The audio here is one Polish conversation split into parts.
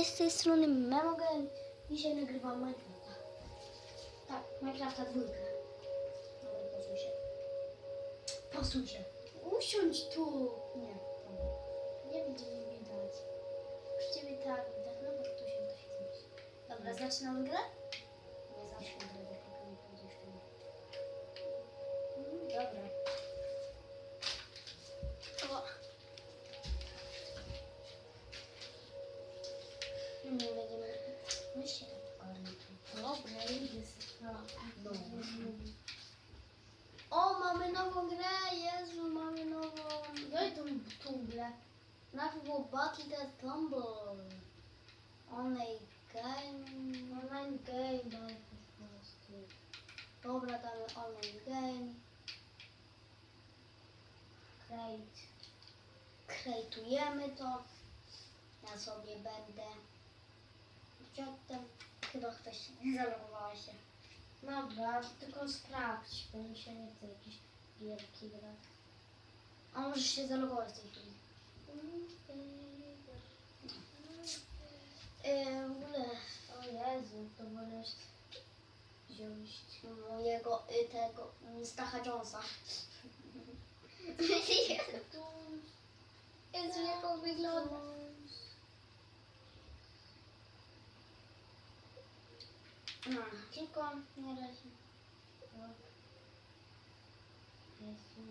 cześć, z tej strony Memogen. Dzisiaj nagrywam Minecrafta. Tak, Minecrafta dwójkę. Dobra, posuń się. Posuń się. Usiądź tu. Nie, tam. Nie będzie mnie widać. Już ciebie tak widać. No bo tu się to się zmieści. Dobra, zaczynamy grę? Nie zacznę gry, Najpierw było Battle the Tumble. Online game... Online game, daj po prostu. Dobra, damy online game. Create. Krejtujemy to. Ja sobie będę... Przedtem chyba ktoś zalogowała się. Dobra, tylko sprawdź, bo mi się nie chce jakieś gierki grać. A możesz się zalogować w tej chwili. Yy, w ogóle O Jezu, to wolę wziąć. mojego, y, tego, y, Stacha Jonesa. Jezu, jak on wygląda. No, tylko nie razie. Jezu.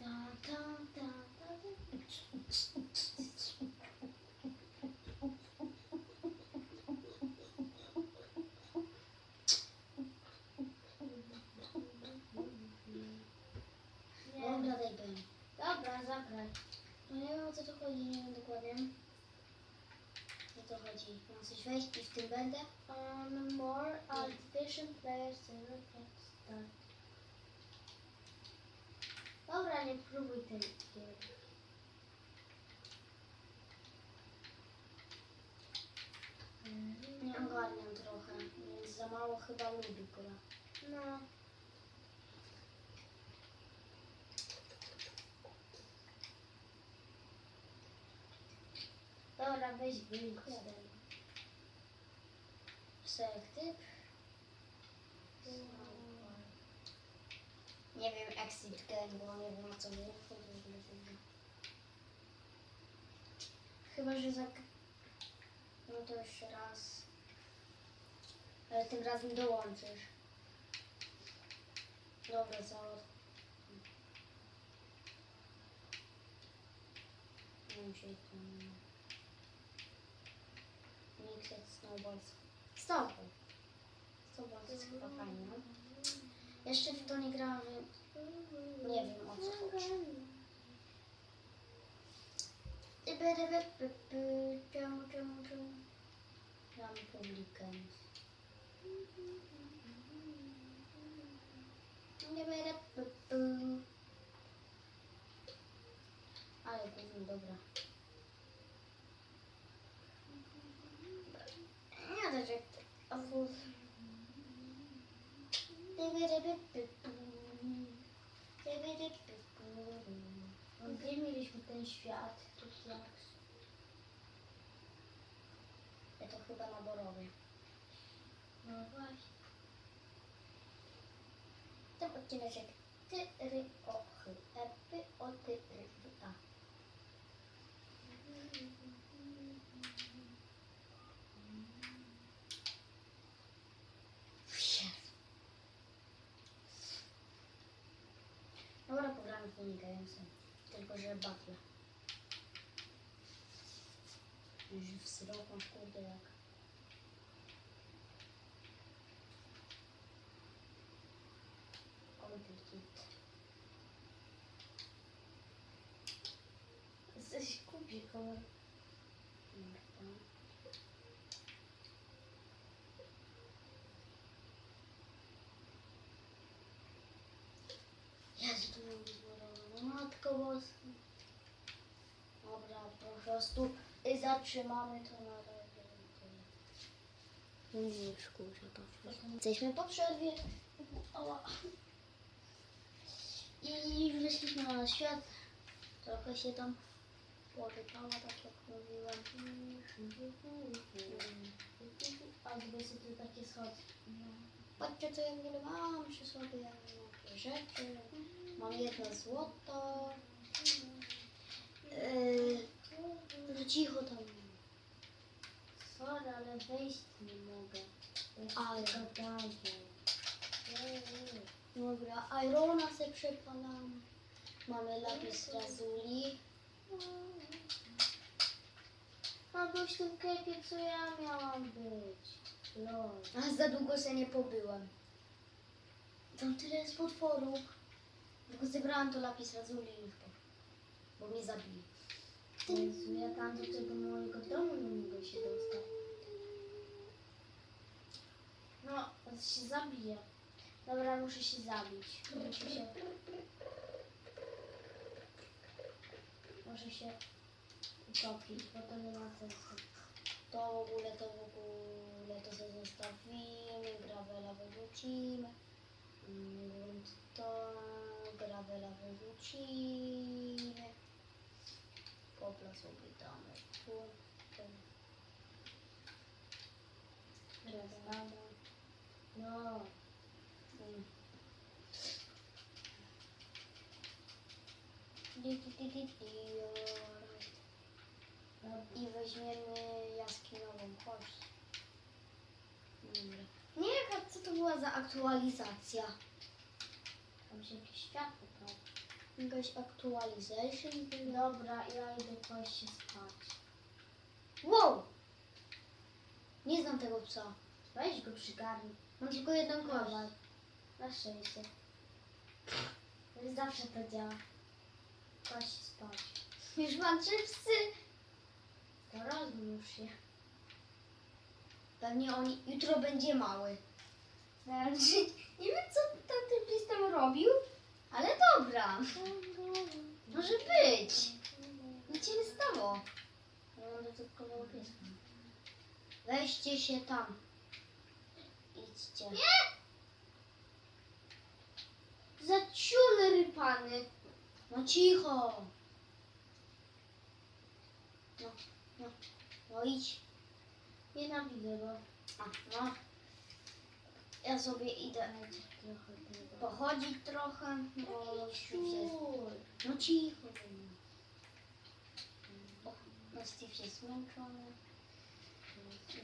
Ta, ta, ta, ta, ta. Nie. Dobra, daj Ben. Dobra, zagraj. No nie wiem o co tu chodzi, nie wiem dokładnie. O co chodzi? Mam coś wejść i w tym będę? On more activation players zero text start. Nie próbuj tej. Nie ogarniam trochę, więc za mało chyba lubi gra. No. Dobra, weź wyjdź. Selektyw? Nie wiem, exit game, bo nie wiem o co mi chodzi. Chyba, że za... No to jeszcze raz. Ale tym razem dołączysz. Dobra? Nie się tam... Mixed Snowballs. Snowball. Snowballs jest chyba fajne. Jeszcze w to nie grałam, nie wiem o co chodzi. Gramy publikę. Ale gówno, dobra. Nie da, że... Owóz. Gdzie mieliśmy ten świat? Tu jak? Ja to chyba na borowie. No właśnie. Ten odcineczek ty, ry, o, chy, e, py, o, ty, W minigamesy. Tylko, że battle. Już w sroką, kurde, jak... Komplikit. Jesteś kupi kolor. Dobra. Jezu, to miał być no boska. Dobra, po prostu y, zatrzymamy to na razie. Nie już kurczę to wszystko. Jesteśmy po przerwie. Ała. I weszliśmy na świat. Trochę się tam porypała, tak jak mówiłam. A są tu takie schody. Patrzcie, co ja mam przy sobie. Mam jakieś rzeczy. Mam jedno złoto. Yy, no cicho tam. Sorry, ale wejść nie mogę. Ale. gadają. Dobra, Irona se przepalam. Mamy lapis lazuli. A byłeś w tym kepie, co ja miałam być. Lol. A za długo se nie pobyłem. Tam tyle jest potworów. Tylko zebrałam to lapis lazuli i po. Bo mnie zabili. Jezu, ja tam do tego mojego domu nie mogę się dostać. No, on się zabije. Dobra, muszę się zabić. Muszę się... Muszę się utopić, bo to nie ma sensu. To w ogóle, to w ogóle, to sobie zostawimy, gravela wyrzucimy. Mm, Gravela wyrzucimy. Popla sobie damy tu. Rozwalę. No. I weźmiemy jaskiniową kość. Nie wiem, co to była za aktualizacja. Tam się jakieś światło prawie. Jakaś actualization była. Dobra, ja idę kłaść się spać. Wow! Nie znam tego psa. Weź go przygarnij. Mam tylko jedną kość. Na szczęście. Zawsze to działa. Się spać. Już mam trzy psy. To rozmnóż się. Pewnie on jutro będzie mały. Nie wiem co tamten pies tam robił, ale dobra. Może być. Nic się nie stało. Ja. Weźcie się tam. Idźcie. Za ciul rypany. No cicho. No, no, no idź. Nienawidzę go. A, no. Ja sobie idę pochodzić trochę, bo. Ciul. No cicho. O, no Steve jest zmęczony.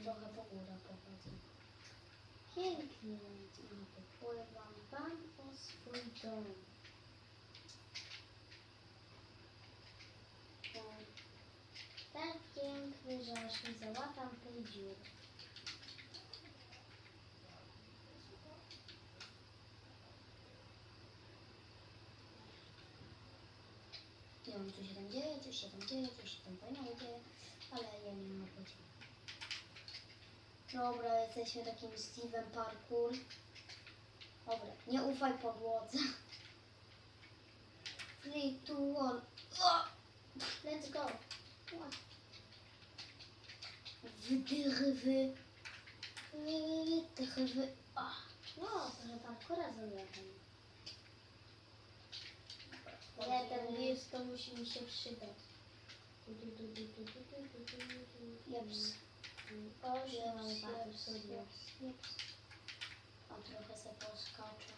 Trochę po górę pochodzę. Pięknie. Popływam. Dbam o swój dom. Tak piękny, że aż mi załatam tej dziury. Nie wiem, co się tam dzieje, coś się tam dzieje, coś się tam fajnego dzieje, ale ja nie mam pojęcia. Dobra, jesteśmy takim Steve'em parkour. Dobra, nie ufaj podłodze. Three, two, one. O! Let's go. Wydrywy. Wydrywy. No, trochę parkura zrobiłem. Nie, ten wirus to musi mi się przydać. Jeps. O, Ja się mam mam bardzo bardzo sobie. sobie. Jeps. A trochę se poskaczę.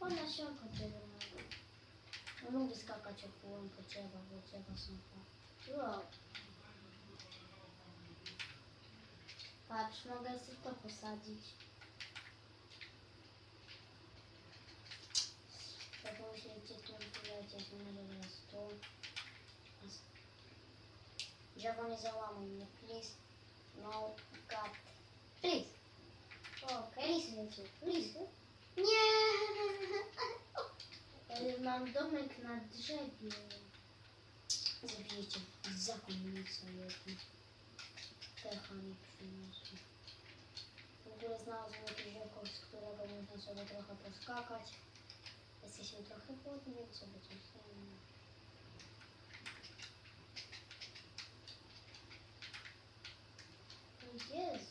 Ona się okoczyła. No lubię skakać okułem po drzewach, bo drzewa są fajne. Wow. Patrz, mogę sobie to posadzić. Jak myślicie, tu lecieć, może jest tu. Drzewo nie załamuj mnie, please. No, God. Please. O, Casey leci. Please. Nie! Mam domek na drzewie. Zabijcie zakonnicę jedną. Pecha mi przyniosła. W ogóle znalazłem jakiś rekord, z którego można sobie trochę poskakać. Jesteśmy trochę głodni, więc sobie coś zjemy.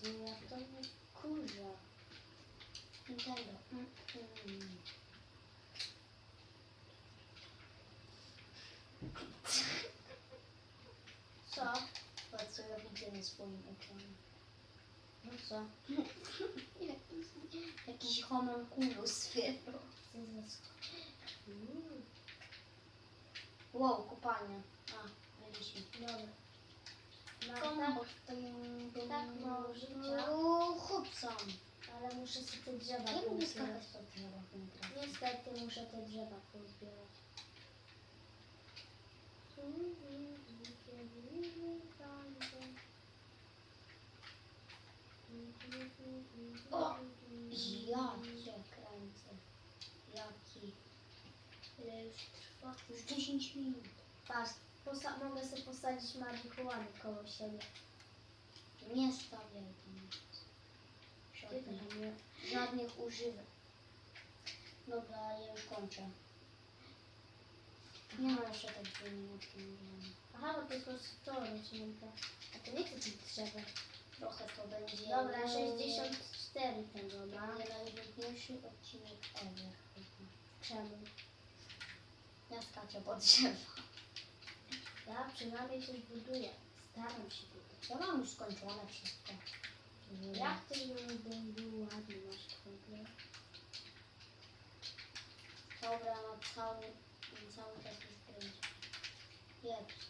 Jak to mnie kurza. Nintendo. Mm, mm. Co? Patrz co ja widzę na swoim ekranie. No co? Jakiś homunculus wybrał. Mm, Wow, kopalnia. A, byliśmy. Dobra. Kombo. tak, tak mało życia. No, Hudson. ale muszę sobie te drzewa Ja lubię skakać po drzewach Minecrafcie. Niestety muszę te drzewa pozbierać. O! Ja cię kręcę. Jaki? Ile już trwa? Już 10 minut. Patrz, posa- mogę sobie posadzić marihuany koło siebie. Nie stawiaj tam. Żadnych, żadnych używek. Dobra, ja już kończę. Nie ma jeszcze tak dwie minutki. Aha, bo to jest rozpoczęcie. A to nie chcę tych drzewek. Trochę to będzie. Dobra, no, 64 tego ma. Nie najtrudniejszy odcinek ever. Czemu? Ja skaczę po drzewa. Ja przynajmniej coś buduję. Staram się budować. Ja mam już skończone wszystko. Jak ty był ładny masz komplet? Dobra, na cały, na cały taki zdjęcie. Jedz.